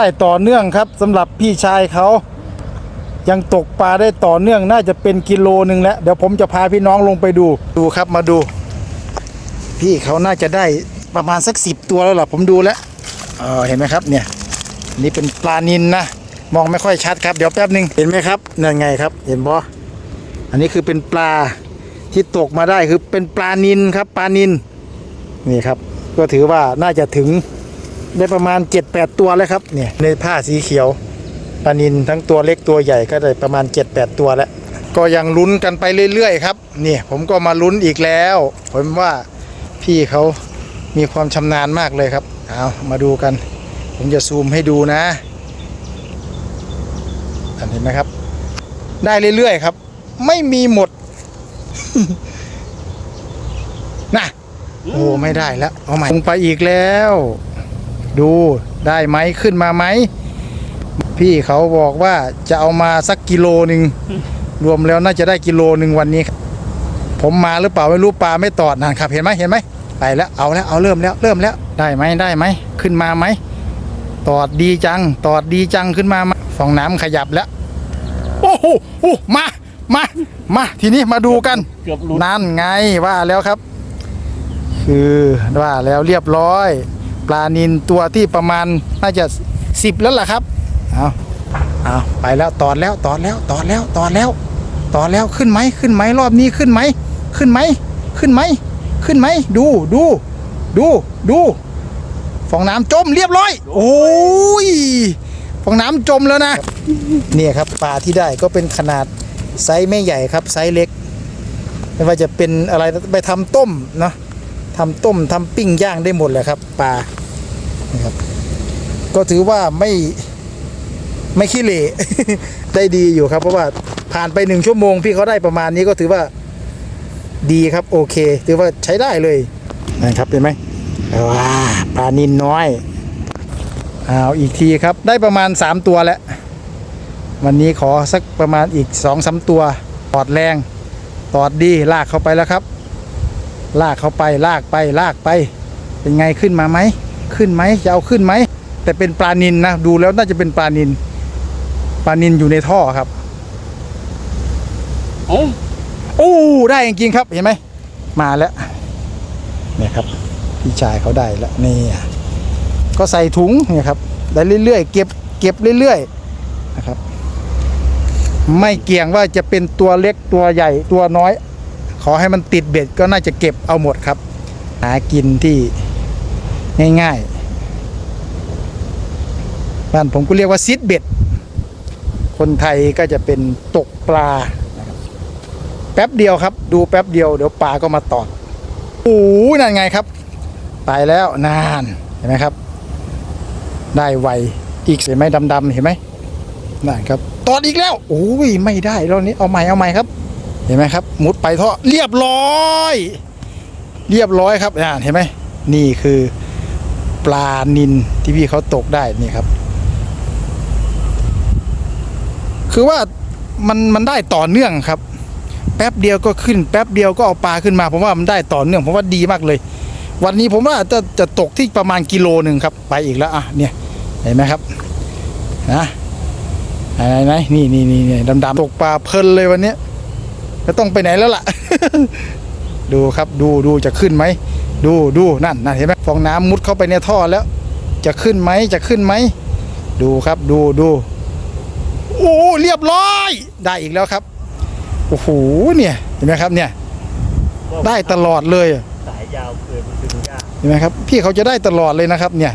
ได้ต่อเนื่องครับสำหรับพี่ชายเขา ยังตกปลาได้ต่อเนื่องน่าจะเป็นกิโลหนึ่งแล้วเดี๋ยวผมจะพาพี่น้องลงไปดูดูครับมาดู พี่เขาน่าจะได้ประมาณสักสิบตัวแล้วล่ะผมดูแล้วเออเห็นไหมครับเนี่ยนี่เป็นปลานินนะมองไม่ค่อยชัดครับเดี๋ยวแป๊บหนึ่งเห็นไหมครับนั่นไงครับ เห็นปะอันนี้คือเป็นปลาที่ตกมาได้คือเป็นปลานินครับปลานินนี่ครับ ก็ถือว่าน่าจะถึง ได้ประมาณ 7-8 ตัวแล้วครับเนี่ยในผ้าสีเขียวปลานินทั้งตัวเล็กตัวใหญ่ก็ได้ประมาณ 7-8 ตัวแล้ว ก็ยังลุ้นกันไปเรื่อยๆครับนี่ผมก็มาลุ้นอีกแล้ว ผมว่าพี่เขามีความชำนาญมากเลยครับเอามาดูกัน ผมจะซูมให้ดูนะอันเห็นไหมครับ ได้เรื่อยๆครับ ไม่มีหมดนะโอ้ไม่ได้แล้วเอาใหม่ลงไปอีกแล้ว ดูได้ไหมขึ้นมาไหม พี่เขาบอกว่าจะเอามาสักกิโลหนึ่งรวมแล้วน่าจะได้กิโลหนึ่งวันนี้ครับผมมาหรือเปล่าไม่รู้ปลาไม่ตอดนะครับ เห็นไหมเห็นไหมไปแล้วเอาแล้วเอาเริ่มแล้วเริ่มแล้วได้ไหมได้ไหมขึ้นมาไหมตอดดีจัง ตอดดีจังขึ้นมาไหมฟองน้ำขยับแล้ว โอ้โหโอ้มามามาทีนี้มาดูกันเกือบหลุดนั่นไงว่าแล้วครับ คือว่าแล้วเรียบร้อย ปลานินตัวที่ประมาณน่าจะสิบแล้วล่ะครับเอาเอาไปแล้วตอดแล้วตอดแล้วตอดแล้วตอดแล้วตอดแล้วขึ้นไหมขึ้นไหมรอบนี้ขึ้นไหมขึ้นไหมขึ้นไหมขึ้นไหมดูดูดูดูฟองน้ำจมเรียบร้อย โอ้ยฟองน้ำจมแล้วนะเนี่ยครับปลาที่ได้ก็เป็นขนาดไซส์ไม่ใหญ่ครับไซส์เล็ก ไม่ว่าจะเป็นอะไรไปทำต้มเนาะ ทำต้มทำปิ้งย่างได้หมดเลยครับปลานะครับก็ถือว่าไม่ไม่ขี้เหร่ได้ดีอยู่ครับ เพราะว่าผ่านไปหนึ่งชั่วโมงพี่เขาได้ประมาณนี้ก็ถือว่าดีครับโอเค ถือว่าใช้ได้เลยนะครับเห็นไหมว้าปลานินน้อยเอาอีกทีครับได้ประมาณ 3 ตัวแล้ว วันนี้ขอสักประมาณอีก2อสาตัวปอดแรง ตอดดีลากเข้าไปแล้วครับ ลากเข้าไปลากไปลากไป เป็นไงขึ้นมาไหมขึ้นไหมจะเอาขึ้นไหมแต่เป็นปลานินนะดูแล้วน่าจะเป็นปลานินปลานินอยู่ในท่อครับโอ้โอ้ได้จริงๆครับเห็นไหมมาแล้วเนี่ยครับพี่ชายเขาได้แล้วนี่ก็ใส่ถุงเนี่ยครับได้เรื่อยๆเก็บเก็บเรื่อยๆนะครับ ไม่เกี่ยงว่าจะเป็นตัวเล็กตัวใหญ่ตัวน้อย ขอให้มันติดเบ็ดก็น่าจะเก็บเอาหมดครับ หากินที่ง่ายๆบ้านผมก็เรียกว่าซิดเบ็ด คนไทยก็จะเป็นตกปลา แป๊บเดียวครับ ดูแป๊บเดียวเดี๋ยวปลาก็มาตอดโอ้นั่นไงครับ ไปแล้วนานเห็นไหมครับ ได้ไวอีกเห็นไหมดำๆเห็นไหมนั่นครับตอดอีกแล้วโอ้ยไม่ได้รอบนี้เอาใหม่เอาใหม่ครับ เห็นไหมครับ มุดไปท่อเรียบร้อย เรียบร้อยครับอ่าเห็นไหมนี่คือปลานินที่พี่เขาตกได้นี่ครับ คือว่ามันมันได้ต่อเนื่องครับ แป๊บเดียวก็ขึ้น แป๊บเดียวก็เอาปลาขึ้นมาผมว่ามันได้ต่อเนื่องผมว่าดีมากเลย วันนี้ผมว่าจะจะตกที่ประมาณกิโลหนึ่งครับ ไปอีกแล้วอะเนี่ยเห็นไหมครับนะไหนไหนไหนนี่นี่นี่นี่ดำๆตกปลาเพลินเลยวันนี้ ก็ต้องไปไหนแล้วล่ะ ดูครับดูดูจะขึ้นไหม ดูดูนั่นนั่นเห็นไหมฟองน้ำมุดเข้าไปในท่อแล้ว จะขึ้นไหมจะขึ้นไหม ดูครับดูดูโอ้เรียบร้อย ได้อีกแล้วครับโอ้โหเนี่ยเห็นไหมครับเนี่ย ได้ตลอดเลยสายยาวเกินมันดึงยากเห็นไหมครับ พี่เขาจะได้ตลอดเลยนะครับ เนี่ย